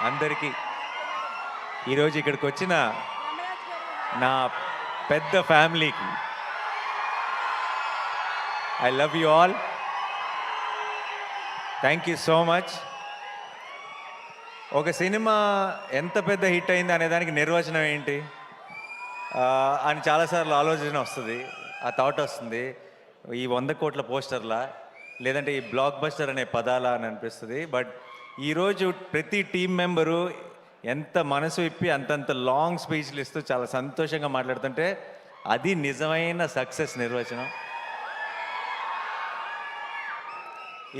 అందరికీ. ఈరోజు ఇక్కడికి వచ్చిన నా పెద్ద ఫ్యామిలీకి I love you all. Thank you so much ఒక సినిమా ఎంత పెద్ద హిట్ అయింది అనే దానికి నిర్వచనం ఏంటి? అని చాలాసార్లు ఆలోచన వస్తుంది ఆ థాట్ వస్తుంది. ఈ వంద కోట్ల పోస్టర్లా లేదంటే ఈ బ్లాక్ బస్టర్ అనే పదాలా అని అనిపిస్తుంది బట్ ఈరోజు ప్రతి టీం మెంబరు ఎంత మనసు ఇప్పి అంతంత లాంగ్ స్పీచ్లు ఇస్తూ చాలా సంతోషంగా మాట్లాడుతుంటే అది నిజమైన సక్సెస్ నిర్వచనం.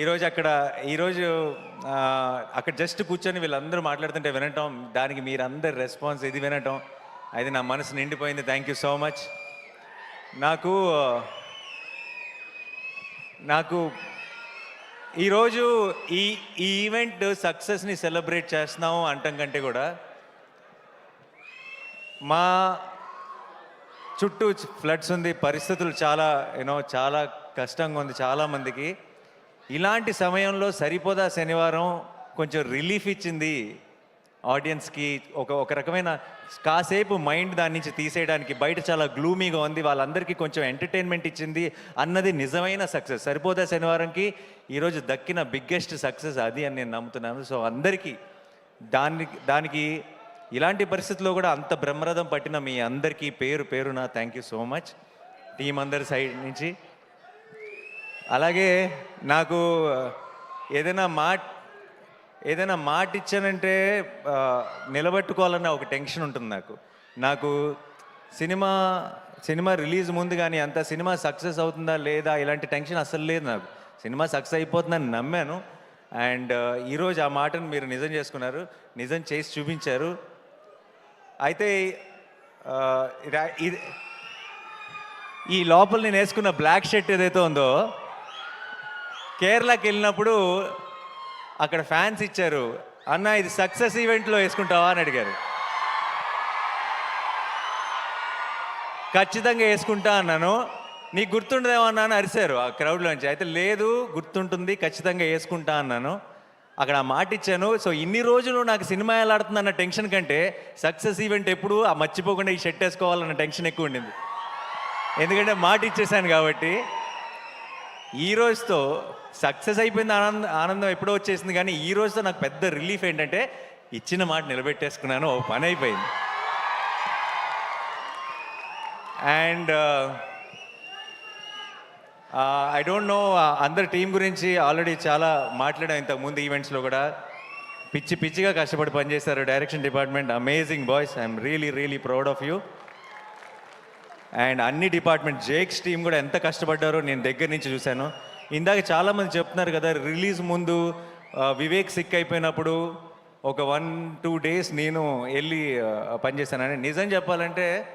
ఈరోజు అక్కడ ఈరోజు అక్కడ జస్ట్ కూర్చొని వీళ్ళందరూ మాట్లాడుతుంటే వినటం దానికి మీరందరి రెస్పాన్స్ ఇది వినటం అది నా మనసు నిండిపోయింది. థ్యాంక్ యూ సో మచ్ నాకు నాకు ఈరోజు ఈ ఈ ఈవెంట్ సక్సెస్ని సెలబ్రేట్ చేస్తున్నాము అంటం కంటే కూడా మా చుట్టూ ఫ్లడ్స్ ఉంది పరిస్థితులు చాలా యూనో చాలా కష్టంగా ఉంది చాలామందికి ఇలాంటి సమయంలో సరిపోదా శనివారం కొంచెం రిలీఫ్ ఇచ్చింది ఆడియన్స్కి ఒక ఒక రకమైన కాసేపు మైండ్ దాని నుంచి తీసేయడానికి బయట చాలా గ్లూమీగా ఉంది. వాళ్ళందరికీ కొంచెం ఎంటర్టైన్మెంట్ ఇచ్చింది అన్నది నిజమైన సక్సెస్. సరిపోదా శనివారంకి? ఈరోజు దక్కిన బిగ్గెస్ట్ సక్సెస్ అది అని నేను నమ్ముతున్నాను. సో అందరికీ దానికి దానికి ఇలాంటి పరిస్థితుల్లో కూడా అంత బ్రహ్మరథం పట్టిన మీ అందరికీ పేరు పేరున thank you so much team అందరి సైడ్ నుంచి. అలాగే నాకు ఏదైనా మాట ఏదైనా మాట ఇచ్చానంటే నిలబెట్టుకోవాలన్న ఒక టెన్షన్ ఉంటుంది నాకు. నాకు సినిమా సినిమా రిలీజ్ ముందు కానీ అంత సినిమా సక్సెస్ అవుతుందా లేదా ఇలాంటి టెన్షన్ అస్సలు లేదు నాకు. సినిమా సక్సెస్ అయిపోతుందని నమ్మాను. అండ్ ఈరోజు ఆ మాటను మీరు నిజం చేసుకున్నారు. నిజం చేసి చూపించారు. అయితే ఇది ఈ లోపల నేను వేసుకున్న బ్లాక్ షర్ట్ ఏదైతే ఉందో కేరళకి వెళ్ళినప్పుడు అక్కడ ఫ్యాన్స్ ఇచ్చారు అన్న ఇది సక్సెస్ ఈవెంట్లో వేసుకుంటావా? అని అడిగారు. ఖచ్చితంగా వేసుకుంటా అన్నాను. నీకు గుర్తుండదేమో అన్నా అని అరిశారు ఆ క్రౌడ్లోంచి అయితే లేదు గుర్తుంటుంది ఖచ్చితంగా వేసుకుంటా అన్నాను. అక్కడ ఆ మాట ఇచ్చాను. సో ఇన్ని రోజులు నాకు సినిమా ఎలా ఆడుతుంది అన్న టెన్షన్ కంటే సక్సెస్ ఈవెంట్ ఎప్పుడు ఆ మర్చిపోకుండా ఈ షర్ట్ వేసుకోవాలన్న టెన్షన్ ఎక్కువ ఉండింది. ఎందుకంటే మాట ఇచ్చేసాను కాబట్టి ఈ రోజుతో సక్సెస్ అయిపోయింది ఆనంద ఆనందం ఎప్పుడో వచ్చేసింది కానీ ఈ రోజుతో నాకు పెద్ద రిలీఫ్ ఏంటంటే ఇచ్చిన మాట నిలబెట్టేసుకున్నాను ఓ పని అయిపోయింది. అండ్ ఐ డోంట్ నో అందరి టీం గురించి ఆల్రెడీ చాలా మాట్లాడాం ఇంతకు ముందు ఈవెంట్స్లో కూడా. పిచ్చి పిచ్చిగా కష్టపడి పనిచేశారు direction department. Amazing boys I'm really really proud of you and అన్ని డిపార్ట్మెంట్ జేక్స్ టీం కూడా ఎంత కష్టపడ్డారో నేను దగ్గర నుంచి చూశాను. ఇందాక చాలామంది చెప్తున్నారు కదా రిలీజ్ ముందు వివేక్ సిక్ అయిపోయినప్పుడు ఒక వన్ టూ డేస్ నేను వెళ్ళి పనిచేశానని. నిజం చెప్పాలంటే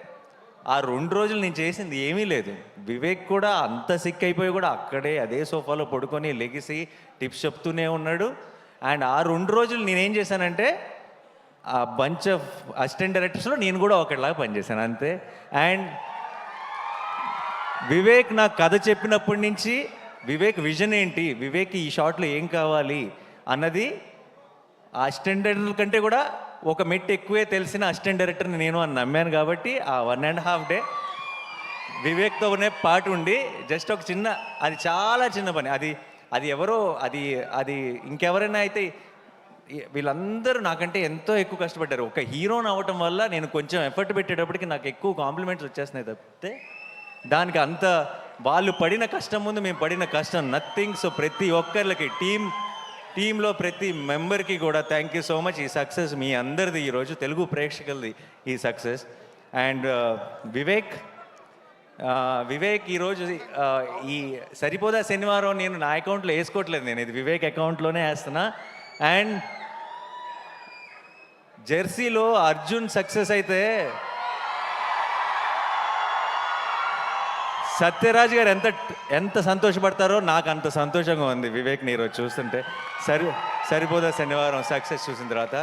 ఆ రెండు రోజులు నేను చేసింది ఏమీ లేదు. వివేక్ కూడా అంత సిక్ అయిపోయి కూడా అక్కడే అదే సోఫాలో పడుకొని లెగిసి టిప్స్ చెప్తూనే ఉన్నాడు. అండ్ ఆ రెండు రోజులు నేనేం చేశానంటే ఆ బంచ్ ఆఫ్ అసిస్టెంట్ డైరెక్టర్స్లో నేను కూడా ఒకటిలాగా పనిచేశాను అంతే. అండ్ వివేక్ నాకు కథ చెప్పినప్పటి నుంచి వివేక్ విజన్ ఏంటి? వివేక్ ఈ షాట్లో ఏం కావాలి? అన్నది ఆ అసిస్టెంట్ డైరెక్టర్ కంటే కూడా ఒక మెట్ ఎక్కువే తెలిసిన అసిస్టెంట్ డైరెక్టర్ని నేను అని నమ్మాను కాబట్టి ఆ వన్ అండ్ హాఫ్ డే వివేక్తోనే పాటు ఉండి జస్ట్ ఒక చిన్న అది చాలా చిన్న పని. అది అది ఎవరో అది అది ఇంకెవరైనా అయితే వీళ్ళందరూ నాకంటే ఎంతో ఎక్కువ కష్టపడ్డారు. ఒక హీరోని అవ్వటం వల్ల నేను కొంచెం ఎఫర్ట్ పెట్టేటప్పటికి నాకు ఎక్కువ కాంప్లిమెంట్స్ వచ్చేస్తున్నాయి తప్పితే దానికి అంత వాళ్ళు పడిన కష్టం ముందు మేము పడిన కష్టం నథింగ్ సో ప్రతి ఒక్కరికి టీం టీంలో ప్రతి మెంబర్కి కూడా థ్యాంక్ యూ సో మచ్ ఈ సక్సెస్ మీ అందరిది ఈరోజు తెలుగు ప్రేక్షకులది ఈ success and uh, Vivek uh, Vivek ఈరోజు uh, ఈ సరిపోదా శనివారం నేను నా అకౌంట్లో వేసుకోవట్లేదు నేను ఇది వివేక్ అకౌంట్లోనే వేస్తున్నా. అండ్ జెర్సీలో అర్జున్ సక్సెస్ అయితే సత్యరాజ్ గారు ఎంత ఎంత సంతోషపడతారో నాకు అంత సంతోషంగా ఉంది. వివేక్ నీరు చూస్తుంటే సరి సరిపోదా శనివారం సక్సెస్ చూసిన తర్వాత.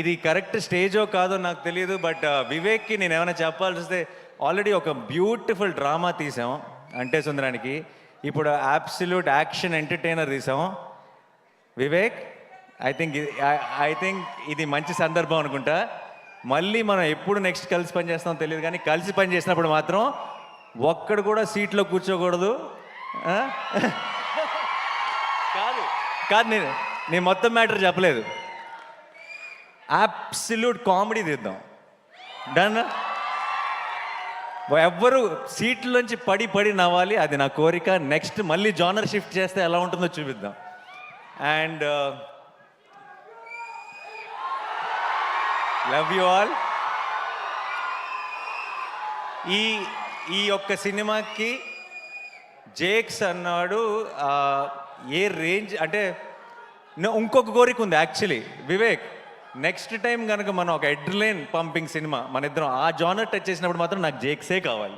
ఇది కరెక్ట్ స్టేజో కాదో నాకు తెలియదు బట్ వివేక్కి నేను ఏమైనా చెప్పాల్సి వస్తే ఆల్రెడీ ఒక బ్యూటిఫుల్ డ్రామా తీసాం అంటే సుందరానికి. ఇప్పుడు అబ్సల్యూట్ యాక్షన్ ఎంటర్టైనర్ తీసాం. Vivek I think I think ఇది మంచి సందర్భం అనుకుంటా. మళ్ళీ మనం ఎప్పుడు నెక్స్ట్ కలిసి పని చేస్తామో తెలియదు కానీ కలిసి పని చేసినప్పుడు మాత్రం ఒక్కడు కూడా సీట్లో కూర్చోకూడదు? కాదు. కాదు నేను నేను మొత్తం మ్యాటర్ చెప్పలేదు. అబ్సల్యూట్ కామెడీ తీద్దాం. డన్ ఎవ్వరు సీట్లోంచి పడి పడి నవ్వాలి అది నా కోరిక. నెక్స్ట్ మళ్ళీ జానర్ షిఫ్ట్ చేస్తే ఎలా ఉంటుందో చూపిద్దాం. అండ్ లవ్ యూ ఆల్ ఈ ఈ యొక్క సినిమాకి జేక్స్ అన్నాడు ఏ రేంజ్ అంటే ఇంకొక కోరిక ఉంది యాక్చువల్లీ వివేక్ నెక్స్ట్ టైం కనుక మనం ఒక ఎడ్లైన్ పంపింగ్ సినిమా మన ఇద్దరం ఆ జానర్ టచ్ చేసినప్పుడు మాత్రం నాకు జేక్సే కావాలి.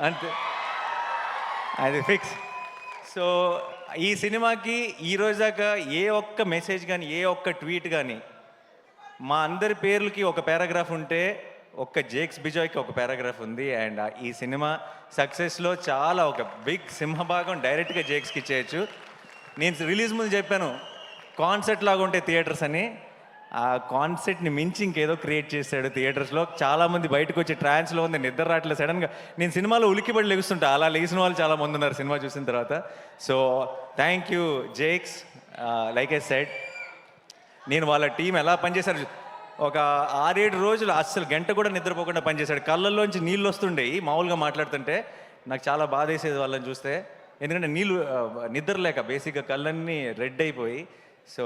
అంతే. అది ఫిక్స్ సో ఈ సినిమాకి ఈరోజు దాకా ఏ ఒక్క మెసేజ్ కానీ ఏ ఒక్క ట్వీట్ కానీ మా అందరి పేర్లకి ఒక పారాగ్రాఫ్ ఉంటే ఒక్క జేక్స్ బిజాయ్కి ఒక పారాగ్రాఫ్ ఉంది. అండ్ ఈ సినిమా సక్సెస్లో చాలా ఒక బిగ్ సింహభాగం డైరెక్ట్గా జేక్స్కి ఇచ్చేయచ్చు. నేను రిలీజ్ ముందు చెప్పాను కాన్సెప్ట్ లాగా ఉంటాయి థియేటర్స్ అని. ఆ కాన్సెప్ట్ని మించి ఇంకేదో క్రియేట్ చేశాడు థియేటర్స్లో చాలామంది బయటకు వచ్చి ట్రాన్స్లో ఉంది నిద్ర రావట్లేదు. సడన్గా నేను సినిమాలో ఉలికిబడి లెగుస్తుంటా. అలా లెగిసిన వాళ్ళు చాలా మంది ఉన్నారు సినిమా చూసిన తర్వాత. So thank you Jakes. Like I said నేను వాళ్ళ టీం ఎలా పనిచేశారు ఒక ఆరేడు రోజులు అస్సలు గంట కూడా నిద్రపోకుండా పనిచేశాడు. కళ్ళల్లోంచి నీళ్ళు వస్తుండేవి మామూలుగా మాట్లాడుతుంటే నాకు చాలా బాధ వేసేది వాళ్ళని చూస్తే. ఎందుకంటే నీళ్ళు నిద్రలేక నిద్ర లేక బేసిక్గా కళ్ళన్నీ రెడ్ అయిపోయి. సో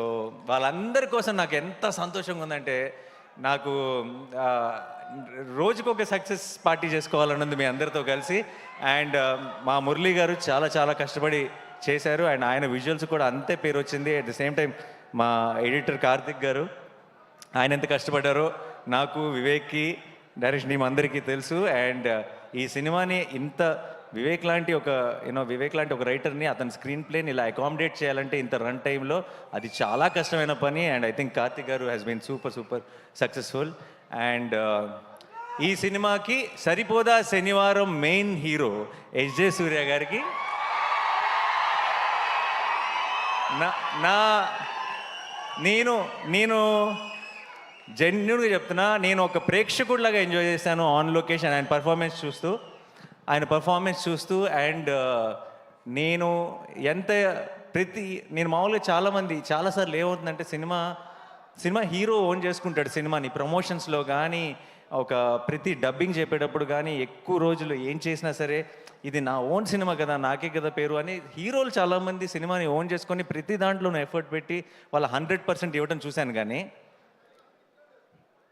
వాళ్ళందరి కోసం నాకు ఎంత సంతోషంగా ఉందంటే నాకు రోజుకొక సక్సెస్ పార్టీ చేసుకోవాలని ఉంది మీ అందరితో కలిసి. అండ్ మా మురళీ గారు చాలా చాలా కష్టపడి చేశారు. అండ్ ఆయన విజువల్స్ కూడా అంతే పేరు వచ్చింది అట్ ద సేమ్ టైం మా ఎడిటర్ కార్తిక్ గారు. ఆయన ఎంత కష్టపడ్డారో నాకు వివేక్కి డైరెక్షన్ టీం అందరికీ తెలుసు. అండ్ ఈ సినిమాని ఇంత వివేక్ లాంటి ఒక యూనో వివేక్ లాంటి ఒక రైటర్ని అతని స్క్రీన్ ప్లేని ఇలా అకామిడేట్ చేయాలంటే ఇంత రన్ టైంలో అది చాలా కష్టమైన పని. And I think Karthik garu has been super super successful. And ఈ సినిమాకి సరిపోదా శనివారం మెయిన్ హీరో ఎస్జే సూర్య గారికి. నా నా నేను నేను జెన్యున్గా చెప్తున్నా నేను ఒక ప్రేక్షకుడిలాగా ఎంజాయ్ చేశాను ఆన్ లొకేషన్ ఆయన పర్ఫార్మెన్స్ చూస్తూ. ఆయన పర్ఫార్మెన్స్ చూస్తూ అండ్ uh, నేను ఎంత ప్రతి నేను మామూలుగా చాలామంది చాలాసార్లు ఏమవుతుందంటే సినిమా సినిమా హీరో ఓన్ చేసుకుంటాడు సినిమాని ప్రమోషన్స్లో కానీ ఒక ప్రతి డబ్బింగ్ చెప్పేటప్పుడు కానీ ఎక్కువ రోజులు ఏం చేసినా సరే ఇది నా ఓన్ సినిమా కదా నాకే కదా పేరు అని హీరోలు చాలామంది సినిమాని ఓన్ చేసుకొని ప్రతి దాంట్లోనూ ఎఫర్ట్ పెట్టి వాళ్ళ హండ్రెడ్ పర్సెంట్ ఇవ్వడం చూశాను కానీ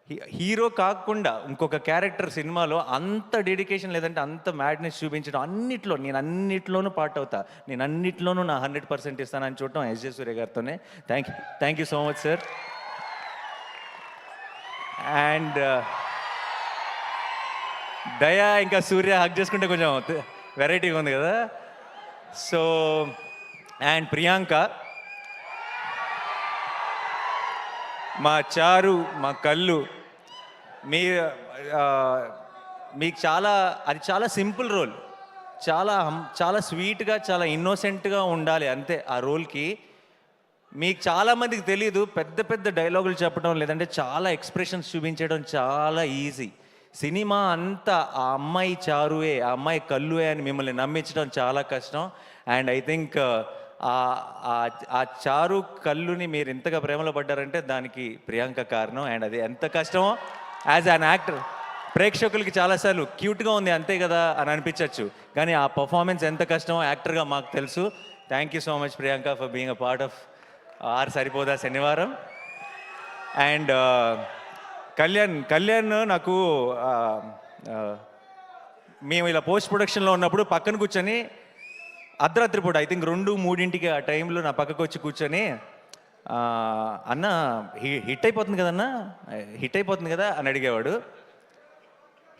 హీ- హీరో కాకుండా ఇంకొక క్యారెక్టర్ సినిమాలో అంత డెడికేషన్ లేదంటే అంత మ్యాడ్నెస్ చూపించడం అన్నిట్లో నేను అన్నిట్లోనూ పార్ట్ అవుతా. నేను అన్నిట్లోనూ నా హండ్రెడ్ పర్సెంట్ ఇస్తానని చూడటం SJ Surya గారితోనే. Thank you thank you so much sir and Daya ఇంకా సూర్య హక్ చేసుకుంటే కొంచెం వెరైటీగా ఉంది కదా. So and Priyanka. మా చారు మా కళ్ళు మీ మీకు చాలా అది చాలా సింపుల్ రోల్ చాలా హం- చాలా స్వీట్గా చాలా ఇన్నోసెంట్గా ఉండాలి అంతే ఆ రోల్కి మీకు చాలా మందికి తెలియదు పెద్ద పెద్ద డైలాగులు చెప్పడం లేదంటే చాలా ఎక్స్ప్రెషన్స్ చూపించడం చాలా ఈజీ సినిమా అంతా ఆ అమ్మాయి చారువే ఆ అమ్మాయి కల్లువే అని మిమ్మల్ని నమ్మించడం చాలా కష్టం. అండ్ ఐ థింక్ ఆ చారు కళ్ళుని మీరు ఇంతగా ప్రేమలో పడ్డారంటే దానికి ప్రియాంక కారణం. అండ్ అది ఎంత కష్టమో యాజ్ అన్ యాక్టర్ ప్రేక్షకులకి చాలాసార్లు క్యూట్గా ఉంది అంతే కదా అని అనిపించవచ్చు కానీ ఆ పర్ఫార్మెన్స్ ఎంత కష్టమో యాక్టర్గా మాకు తెలుసు. Thank you so much Priyanka for being a part of our Saripodhaa Sanivaaram. And Kalyan Kalyan నాకు మేము ఇలా పోస్ట్ ప్రొడక్షన్లో ఉన్నప్పుడు పక్కన కూర్చొని అర్ధరాత్రి పూట ఐ థింక్ రెండు మూడింటికి ఆ టైంలో నా పక్కకు వచ్చి కూర్చొని అన్న హిట్ అయిపోతుంది కదన్నా? హిట్ అయిపోతుంది కదా? అని అడిగేవాడు.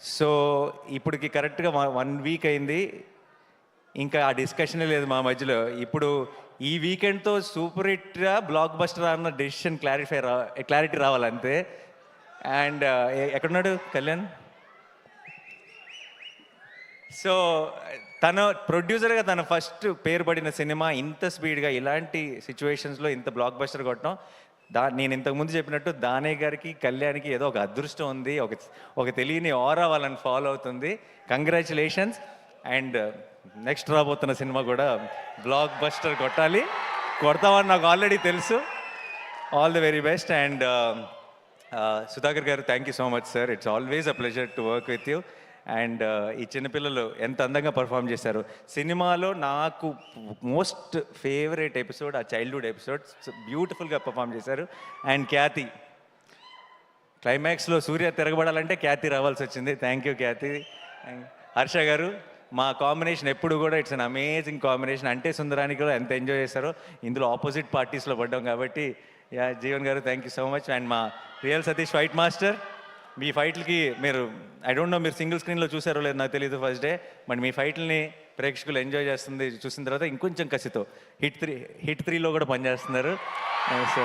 సో ఇప్పటికి కరెక్ట్గా వన్ వీక్ అయింది. ఇంకా ఆ డిస్కషనే లేదు మా మధ్యలో. ఇప్పుడు ఈ వీకెండ్తో సూపర్ హిట్గా బ్లాక్ బస్టర్ అన్న డెసిషన్ క్లారిఫై రా క్లారిటీ రావాలంతే. అండ్ uh, ఎక్కడున్నాడు కళ్యాణ్? సో తన ప్రొడ్యూసర్గా తన ఫస్ట్ పేరు పడిన సినిమా ఇంత స్పీడ్గా ఇలాంటి సిచ్యువేషన్స్లో ఇంత బ్లాక్ బస్టర్ కొట్టడం దా నేను ఇంతకుముందు చెప్పినట్టు దానే గారికి కళ్యాణ్కి ఏదో ఒక అదృష్టం ఉంది ఒక ఒక తెలియని ఆరా వాళ్ళని ఫాలో అవుతుంది. కంగ్రాచులేషన్స్ అండ్ నెక్స్ట్ రాబోతున్న సినిమా కూడా బ్లాక్ బస్టర్ కొట్టాలి. కొడతామని నాకు ఆల్రెడీ తెలుసు. All the very best and Uh, Sudhakar garu thank you so much sir it's always a pleasure to work with you and ఈ చిన్నపిల్లలు ఎంత అందంగా పర్ఫామ్ చేశారు. సినిమాలో నాకు మోస్ట్ ఫేవరెట్ ఎపిసోడ్ ఆ చైల్డ్హుడ్ ఎపిసోడ్ బ్యూటిఫుల్గా పర్ఫామ్ చేశారు. అండ్ ఖ్యాతి క్లైమాక్స్లో సూర్య తిరగబడాలంటే ఖ్యాతి రావాల్సి వచ్చింది. థ్యాంక్ యూ ఖ్యాతి హర్ష గారు మా కాంబినేషన్ ఎప్పుడు కూడా ఇట్స్ అన్ అమేజింగ్ కాంబినేషన్ అంటే సుందరానికి కూడా ఎంత ఎంజాయ్ చేశారో ఇందులో ఆపోజిట్ పార్టీస్లో పడ్డాం కాబట్టి yeah Jeevan garu thank you so much and మా రియల్ సతీష్ ఫైట్ మాస్టర్ మీ ఫైట్లకి మీరు ఐ డోంట్ నో మీరు సింగిల్ స్క్రీన్లో చూసారో లేదు నాకు తెలియదు ఫస్ట్ డే బట్ మీ ఫైట్లని ప్రేక్షకులు ఎంజాయ్ చేస్తుంది చూసిన తర్వాత ఇంకొంచెం కసితో. హిట్ త్రీ హిట్ త్రీలో కూడా పనిచేస్తున్నారు. Uh, సో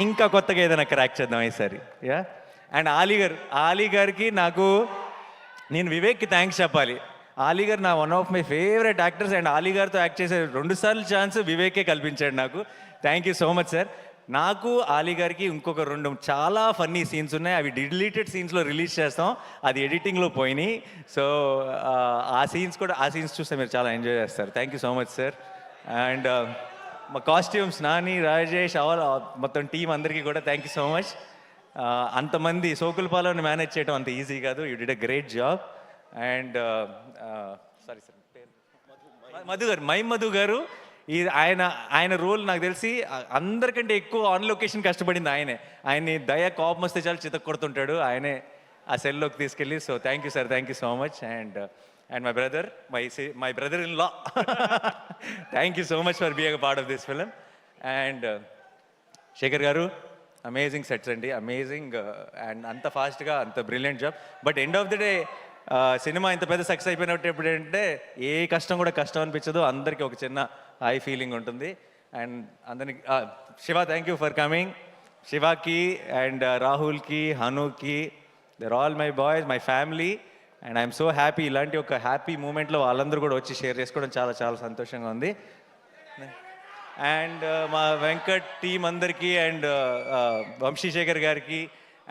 ఇంకా కొత్తగా ఏదైనా క్రాక్ చేద్దాం ఈసారి యా? అండ్ ఆలీ గారు ఆలీ గారికి నాకు నేను వివేక్కి థ్యాంక్స్ చెప్పాలి. ఆలీ గారు నా one of my favourite actors and Ali గారితో యాక్ట్ చేసే రెండు సార్లు ఛాన్స్ వివేకే కల్పించాడు నాకు. Thank you so much sir నాకు ఆలీ గారికి ఇంకొక రెండు చాలా ఫన్నీ సీన్స్ ఉన్నాయి. అవి డిలీటెడ్ సీన్స్లో రిలీజ్ చేస్తాం. అది ఎడిటింగ్లో పోయినాయి. సో ఆ సీన్స్ కూడా ఆ సీన్స్ చూస్తే మీరు చాలా ఎంజాయ్ చేస్తారు. Thank you so much sir and మా కాస్ట్యూమ్స్ నాని రాజేష్ అవల్ మొత్తం టీం అందరికీ కూడా థ్యాంక్ యూ సో మచ్ అంతమంది సోకులపాలను మేనేజ్ చేయడం అంత ఈజీ కాదు. You did a great job and sorry sir Madhu garu. My Madhu గారు. ఈ ఆయన ఆయన రోల్ నాకు తెలిసి అందరికంటే ఎక్కువ ఆన్ లొకేషన్ కష్టపడింది ఆయనే. ఆయన్ని దయ కోపం వస్తే చాలు చితక్ కొడుతుంటాడు ఆయనే ఆ సెల్లోకి తీసుకెళ్ళి so thank you sir thank you so much and and my brother my my brother in law thank you so much for being part of this film and Shekhar garu amazing sets అండి. Amazing and అంత ఫాస్ట్గా అంత brilliant job but end of the day cinema ఇంత పెద్ద success అయిపోయినప్పుడు ఏంటంటే ఏ కష్టం కూడా కష్టం అనిపించదు. అందరికీ ఒక చిన్న హై ఫీలింగ్ ఉంటుంది. అండ్ అందరికి Shiva thank you for coming శివాకి and రాహుల్కి హనుకి there all my boys my family and I'm so happy ఇలాంటి ఒక హ్యాపీ మూమెంట్లో వాళ్ళందరూ కూడా వచ్చి షేర్ చేసుకోవడం చాలా చాలా సంతోషంగా ఉంది. అండ్ మా వెంకట్ టీం అందరికీ అండ్ వంశీశేఖర్ గారికి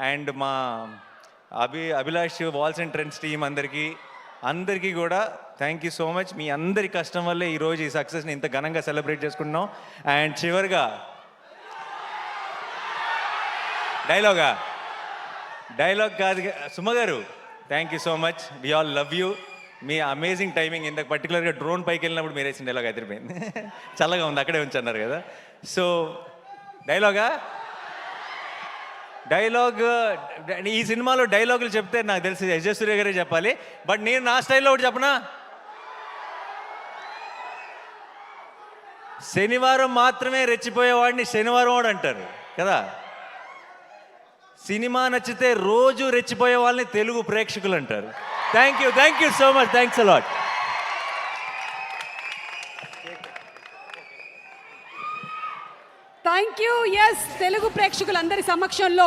అండ్ మా Abhi Abhilash walls and trends team అందరికీ అందరికీ కూడా థ్యాంక్ యూ సో మచ్ మీ అందరి కష్టం వల్లే ఈరోజు ఈ సక్సెస్ని ఇంత ఘనంగా సెలబ్రేట్ చేసుకుంటున్నాం అండ్ చివరిగా డైలాగా డైలాగ్ కాదు Suma garu thank you so much we all love you me amazing timing ఇంత పర్టికులర్గా డ్రోన్ పైకి వెళ్ళినప్పుడు మీరు వేసిన డైలాగ్ అదిరిపోయింది. చల్లగా ఉంది అక్కడే ఉంచన్నారు కదా. సో డైలాగా డైలాగ్ ఈ సినిమాలో డైలాగులు చెప్తే నాకు తెలిసి యశ్ సూర్య గారే చెప్పాలి. బట్ నేను నా స్టైల్లో ఒకటి చెప్పనా? శనివారం మాత్రమే రెచ్చిపోయేవాడిని శనివారం వాడు అంటారు కదా? సినిమా నచ్చితే రోజు రెచ్చిపోయే వాళ్ళని తెలుగు ప్రేక్షకులు అంటారు. Thank you thank you so much thanks a lot thank you yes Telugu ప్రేక్షకులందరి సమక్షంలో.